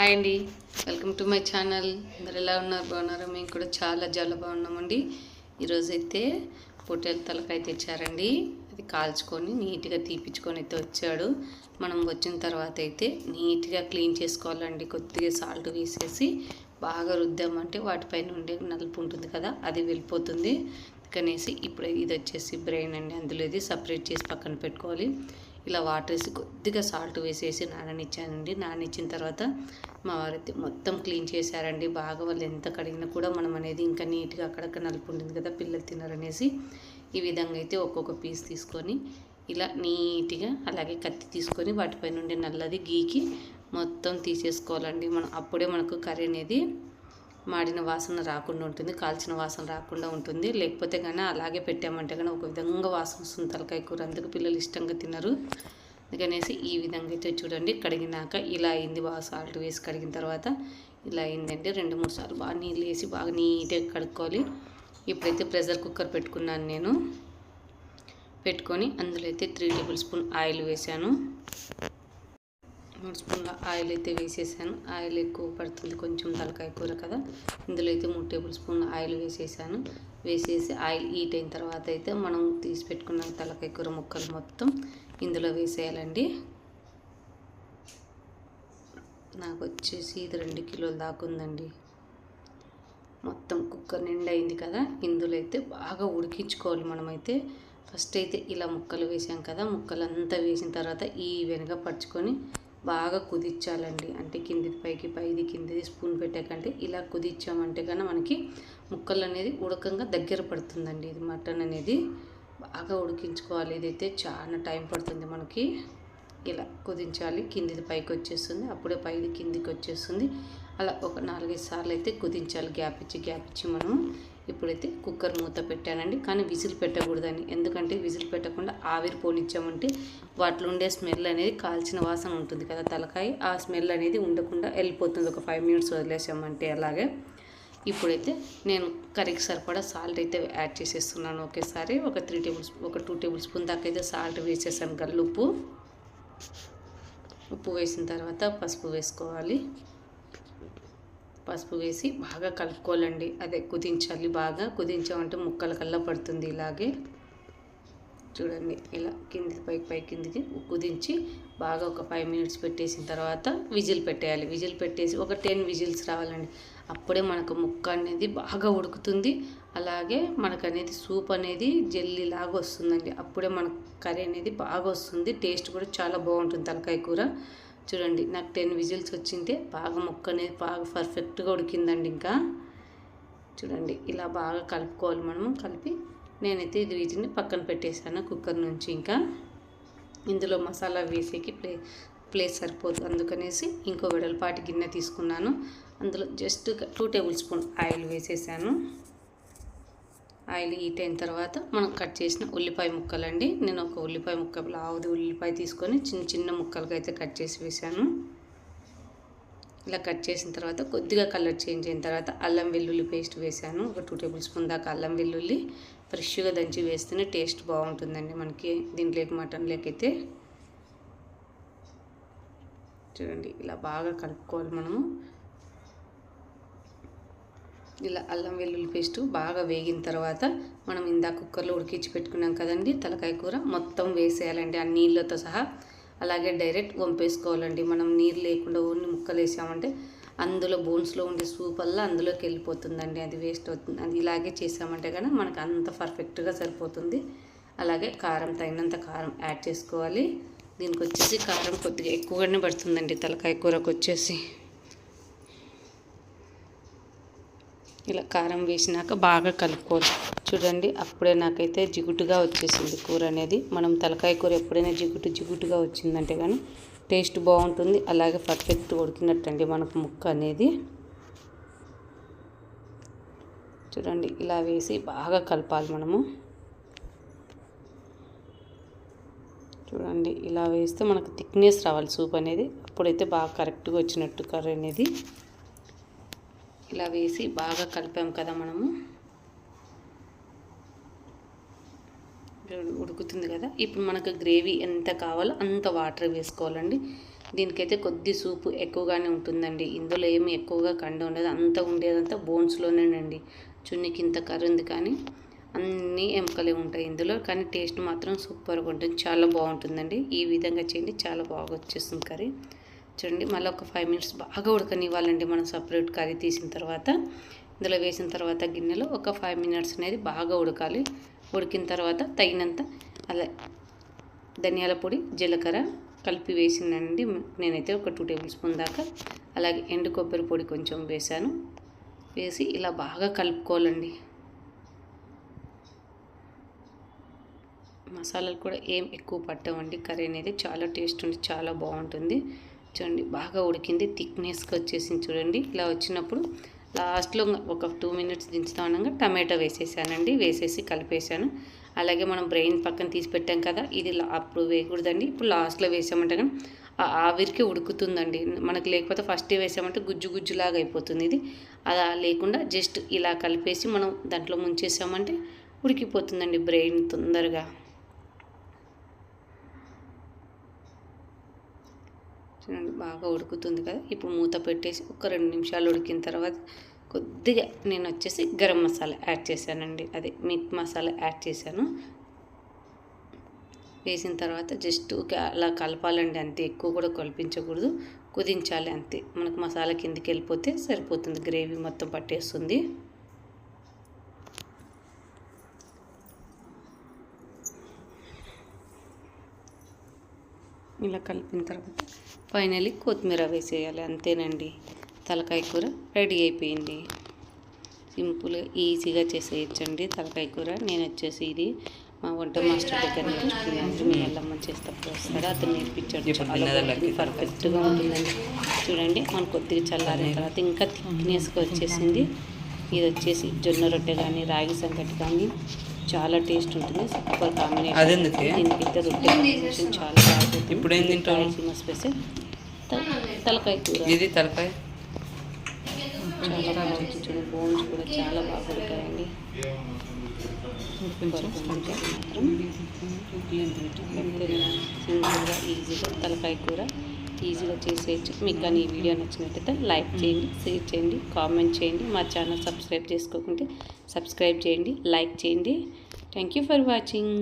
Hi అండి. Welcome to my channel. అందరు ఎలా ఉన్నారు? బాగున్నారా? మేము కూడా చాలా చాలా బాగున్నామండి. ఈరోజైతే పొట్టేలు తలకాయ తెచ్చారండి. అది కాల్చుకొని నీట్గా తీపిచ్చుకొని అయితే వచ్చాడు. మనం వచ్చిన తర్వాత అయితే నీట్గా క్లీన్ చేసుకోవాలండి. కొద్దిగా సాల్ట్ వేసేసి బాగా రుద్దామంటే వాటిపైన ఉండే నలుపు ఉంటుంది కదా అది వెళ్ళిపోతుంది. కనేసి ఇప్పుడు ఇది వచ్చేసి బ్రెయిన్ అండి. అందులో ఇది సపరేట్ చేసి పక్కన పెట్టుకోవాలి. ఇలా వాటర్ వేసి కొద్దిగా సాల్ట్ వేసేసి నాననిచ్చానండి. నాననిచ్చిన తర్వాత మా వారైతే మొత్తం క్లీన్ చేశారండి. బాగా వాళ్ళు ఎంత కడిగినా కూడా మనం అనేది ఇంకా నీట్గా అక్కడక్కడ నలుపు ఉంటుంది కదా పిల్లలు తినరనేసి ఈ విధంగా అయితే ఒక్కొక్క పీస్ తీసుకొని ఇలా నీట్గా అలాగే కత్తి తీసుకొని వాటిపై నుండి నల్లది గీకి మొత్తం తీసేసుకోవాలండి. మనం అప్పుడే మనకు కర్రీ అనేది మాడిన వాసన రాకుండా ఉంటుంది కాల్చిన వాసన రాకుండా ఉంటుంది. లేకపోతే కానీ అలాగే పెట్టామంటే కానీ ఒక విధంగా వాసన వస్తుంది తలకాయ కూర. అందుకు పిల్లలు ఇష్టంగా తినరు. అందుకనేసి ఈ విధంగా అయితే చూడండి. కడిగినాక ఇలా అయింది బాగా సాల్ట్ వేసి కడిగిన తర్వాత ఇలా అయిందండి. రెండు మూడు సార్లు బాగా నీళ్ళు వేసి బాగా నీట్గా కడుక్కోవాలి. ఇప్పుడైతే ప్రెషర్ కుక్కర్ పెట్టుకున్నాను నేను. పెట్టుకొని అందులో అయితే త్రీ టేబుల్ స్పూన్ ఆయిల్ వేసాను. మూడు స్పూన్ల ఆయిల్ అయితే వేసేసాను. ఆయిల్ ఎక్కువ పడుతుంది. కొంచెం తలకాయ కూర కదా. ఇందులో అయితే మూడు టేబుల్ స్పూన్ల ఆయిల్ వేసేసాను. వేసేసి ఆయిల్ హీట్ అయిన తర్వాత అయితే మనం తీసి పెట్టుకున్న తలకాయ కూర ముక్కలు మొత్తం ఇందులో వేసేయాలండి. నాకు వచ్చేసి ఇది రెండు కిలోలు దాకా ఉందండి. మొత్తం కుక్కర్ నిండా అయింది కదా. ఇందులో అయితే బాగా ఉడికించుకోవాలి మనమైతే ఫస్ట్ అయితే ఇలా ముక్కలు వేసాం కదా. ముక్కలు అంతా వేసిన తర్వాత ఈ వెనక పరుచుకొని బాగా కుదించాలండి అంటే కిందిది పైకి పైది కిందిది స్పూన్ పెట్టాకంటే ఇలా కుదించామంటే కన్నా మనకి ముక్కలు అనేది ఉడకంగా దగ్గర పడుతుందండి. ఇది మటన్ అనేది బాగా ఉడికించుకోవాలి. ఇదైతే చాలా టైం పడుతుంది మనకి. ఇలా కుదించాలి. కిందిది పైకి వచ్చేస్తుంది. అప్పుడే పైది కిందికి వచ్చేస్తుంది. అలా ఒక నాలుగైదు సార్లు అయితే కుదించాలి. గ్యాప్ ఇచ్చి గ్యాప్ ఇచ్చి మనం ఇప్పుడైతే కుక్కర్ మూత పెట్టానండి. కానీ విజిల్ పెట్టకూడదని. ఎందుకంటే విజిల్ పెట్టకుండా ఆవిరి పోనిచ్చామంటే వాటిలో ఉండే స్మెల్ అనేది కాల్చిన వాసన ఉంటుంది కదా తలకాయ. ఆ స్మెల్ అనేది ఉండకుండా వెళ్ళిపోతుంది. ఒక ఫైవ్ మినిట్స్ వదిలేసామంటే అలాగే. ఇప్పుడైతే నేను కర్రీకి సరిపడా సాల్ట్ అయితే యాడ్ చేసేస్తున్నాను. ఒకేసారి ఒక త్రీ టేబుల్ స్పూన్ ఒక టూ టేబుల్ స్పూన్ దాకా అయితే సాల్ట్ వేసేసాను గల్లుప్పు. ఉప్పు వేసిన తర్వాత పసుపు వేసుకోవాలి. పసుపు వేసి బాగా కలుపుకోవాలండి. అదే కుదించాలి బాగా. కుదించామంటే ముక్కల కల్లా పడుతుంది ఇలాగే. చూడండి ఇలా కింది పైకి పై కిందికి కుదించి బాగా ఒక ఫైవ్ మినిట్స్ పెట్టేసిన తర్వాత విజిల్ పెట్టేయాలి. విజిల్ పెట్టేసి ఒక టెన్ విజిల్స్ రావాలండి. అప్పుడే మనకు ముక్క అనేది బాగా ఉడుకుతుంది. అలాగే మనకు అనేది సూప్ అనేది జెల్లీ లాగా వస్తుందండి. అప్పుడే మనకు కర్రీ అనేది బాగా వస్తుంది. టేస్ట్ కూడా చాలా బాగుంటుంది తలకాయ కూర. చూడండి నాకు టెన్ విజిల్స్ వచ్చింటే బాగా ముక్క అనేది బాగా పర్ఫెక్ట్గా ఉడికిందండి ఇంకా. చూడండి ఇలా బాగా కలుపుకోవాలి మనము. కలిపి నేనైతే ఇది వీటిని పక్కన పెట్టేశాను కుక్కర్ నుంచి ఇంకా. ఇందులో మసాలా వేసేకి ప్లే ప్లేస్ సరిపోదు. అందుకనేసి ఇంకో వెడల్పాటి గిన్నె తీసుకున్నాను. అందులో just two table spoon oil వేసేసాను. ఆయిల్ హీట్ అయిన తర్వాత మనం కట్ చేసిన ఉల్లిపాయ ముక్కలండి. నేను ఒక ఉల్లిపాయ ముక్క లావుది ఉల్లిపాయ తీసుకొని చిన్న చిన్న ముక్కలుగా అయితే కట్ చేసి వేసాను ఇలా కట్ చేసిన తర్వాత కొద్దిగా కలర్ చేంజ్ అయిన తర్వాత అల్లం వెల్లుల్లి పేస్ట్ వేసాను ఒక టూ టేబుల్ స్పూన్ దాకా అల్లం వెల్లుల్లి ఫ్రెష్గా దంచి వేస్తేనే టేస్ట్ బాగుంటుందండి మనకి దీంట్లోకి మటన్ లేకైతే చూడండి ఇలా బాగా కలుపుకోవాలి మనము. ఇలా అల్లం వెల్లుల్లి పేస్ట్ బాగా వేగిన తర్వాత మనం ఇందా కుక్కర్లో ఉడికించి పెట్టుకున్నాం కదండి తలకాయ కూర మొత్తం వేసేయాలండి ఆ నీళ్ళతో సహా. అలాగే డైరెక్ట్ వంపేసుకోవాలండి. మనం నీరు లేకుండా ఓన్లీ ముక్కలు వేసామంటే అందులో బోన్స్లో ఉండే సూప్ వల్ల అందులోకి వెళ్ళిపోతుందండి. అది వేస్ట్ అవుతుంది. అది ఇలాగే చేసామంటే కానీ మనకు అంత పర్ఫెక్ట్గా సరిపోతుంది. అలాగే కారం తగినంత కారం యాడ్ చేసుకోవాలి. దీనికి వచ్చేసి కారం కొద్దిగా ఎక్కువగానే పడుతుందండి తలకాయ కూరకు వచ్చేసి. ఇలా కారం వేసినాక బాగా కలుపుకోవాలి. చూడండి అప్పుడే నాకైతే జిగుటుగా వచ్చేసింది కూర అనేది. మనం తలకాయ కూర ఎప్పుడైనా జిగుటు జిగుటుగా వచ్చిందంటే కానీ టేస్ట్ బాగుంటుంది. అలాగే పర్ఫెక్ట్ ఉడికినట్టండి మనకు ముక్క అనేది. చూడండి ఇలా వేసి బాగా కలపాలి మనము. చూడండి ఇలా వేస్తే మనకు థిక్నెస్ రావాలి సూప్ అనేది. అప్పుడైతే బాగా కరెక్ట్గా వచ్చినట్టు కర్రీ అనేది. ఇలా వేసి బాగా కలిపాం కదా మనము. ఉడుకుతుంది కదా. ఇప్పుడు మనకు గ్రేవీ ఎంత కావాలో అంత వాటర్ వేసుకోవాలండి. దీనికైతే కొద్ది సూపు ఎక్కువగానే ఉంటుందండి. ఇందులో ఏమి ఎక్కువగా కండ ఉండదు. అంత ఉండేదంతా బోన్స్లోనేనండి. చున్నికి ఇంత కర్రీ ఉంది కానీ అన్ని ఎముకలే ఉంటాయి ఇందులో. కానీ టేస్ట్ మాత్రం సూపర్గా ఉంటుంది. చాలా బాగుంటుందండి. ఈ విధంగా చేయండి. చాలా బాగా వచ్చేస్తుంది కర్రీ. చూడండి మళ్ళీ ఒక ఫైవ్ మినిట్స్ బాగా ఉడకనివ్వాలండి మనం సపరేట్ కర్రీ తీసిన తర్వాత. ఇందులో వేసిన తర్వాత గిన్నెలో ఒక ఫైవ్ మినిట్స్ అనేది బాగా ఉడకాలి. ఉడికిన తర్వాత తగినంత అలా ధనియాల పొడి జీలకర్ర కలిపి వేసిందండి. నేనైతే ఒక టూ టేబుల్ స్పూన్ దాకా. అలాగే ఎండు కొబ్బరి పొడి కొంచెం వేసాను వేసి ఇలా బాగా కలుపుకోవాలండి. మసాలాలు కూడా ఏం ఎక్కువ పట్టవండి. కర్రీ అనేది చాలా టేస్ట్ ఉంది చాలా బాగుంటుంది. చూడండి బాగా ఉడికింది. థిక్నెస్కి వచ్చేసింది చూడండి. ఇలా వచ్చినప్పుడు లాస్ట్లో ఒక టూ మినిట్స్ దించుతా ఉండగా టమాటా వేసేసానండి. వేసేసి కలిపేసాను అలాగే మనం బ్రెయిన్ పక్కన తీసి పెట్టాం కదా ఇది అప్పుడు వేయకూడదండి. ఇప్పుడు లాస్ట్లో వేసామంటే కానీ ఆ ఆవిరికి ఉడుకుతుందండి. మనకు లేకపోతే ఫస్ట్ వేసామంటే గుజ్జు గుజ్జులాగా అయిపోతుంది ఇది. అలా లేకుండా జస్ట్ ఇలా కలిపేసి మనం దాంట్లో ముంచేసామంటే ఉడికిపోతుందండి బ్రెయిన్ తొందరగా. చూడండి బాగా ఉడుకుతుంది కదా. ఇప్పుడు మూత పెట్టేసి ఒక రెండు నిమిషాలు ఉడికిన తర్వాత కొద్దిగా నేను వచ్చేసి గరం మసాలా యాడ్ చేశానండి. అదే మీట్ మసాలా యాడ్ చేశాను. వేసిన తర్వాత జస్ట్ అలా కలపాలండి అంతే. ఎక్కువ కూడా కలిపించకూడదు. కుదించాలి అంతే. మనకు మసాలా కిందికి వెళ్ళిపోతే సరిపోతుంది. గ్రేవీ మొత్తం పట్టేస్తుంది. ఇలా కలిపిన తర్వాత ఫైనలీ కొత్తిమీర వేసేయాలి. అంతేనండి. తలకాయ కూర రెడీ అయిపోయింది. సింపుల్గా ఈజీగా చేసేయచ్చండి. తలకాయ కూర. నేను వచ్చేసి ఇది మా వంట మాస్టర్ దగ్గర నేర్చుకున్నాను మీ ఎల్లమ్మ చేస్తప్పుడు వస్తాడు అతను నేర్పించాడు చాలా పర్ఫెక్ట్గా ఉంటుందండి. చూడండి మనం కొద్దిగా చల్లారిన తర్వాత ఇంకా థిక్నెస్గా వచ్చేసింది. ఇది వచ్చేసి జొన్న రొట్టె కానీ రాగి సంకటి కానీ చాలా టేస్ట్ ఉంటుంది. Super combination. దీనికైతే రొట్టె కాంబినేషన్ చాలా బాగుంటుంది ఇప్పుడు ఏం తింటావు? స్పెషల్ తలకాయ కూర. ఇది తలకాయ? చాలా చూడండి బోన్స్ కూడా చాలా బాగా ఉడకాయండి మాత్రం. సింపుల్గా ఈజీగా తలకాయ కూర. ఈజీగా చేసేయచ్చు. మీకు కానీ ఈ వీడియో నచ్చినట్టయితే లైక్ చేయండి షేర్ చేయండి కామెంట్ చేయండి. మా ఛానల్ సబ్స్క్రైబ్ చేసుకోకుంటే సబ్స్క్రైబ్ చేయండి లైక్ చేయండి. Thank you for watching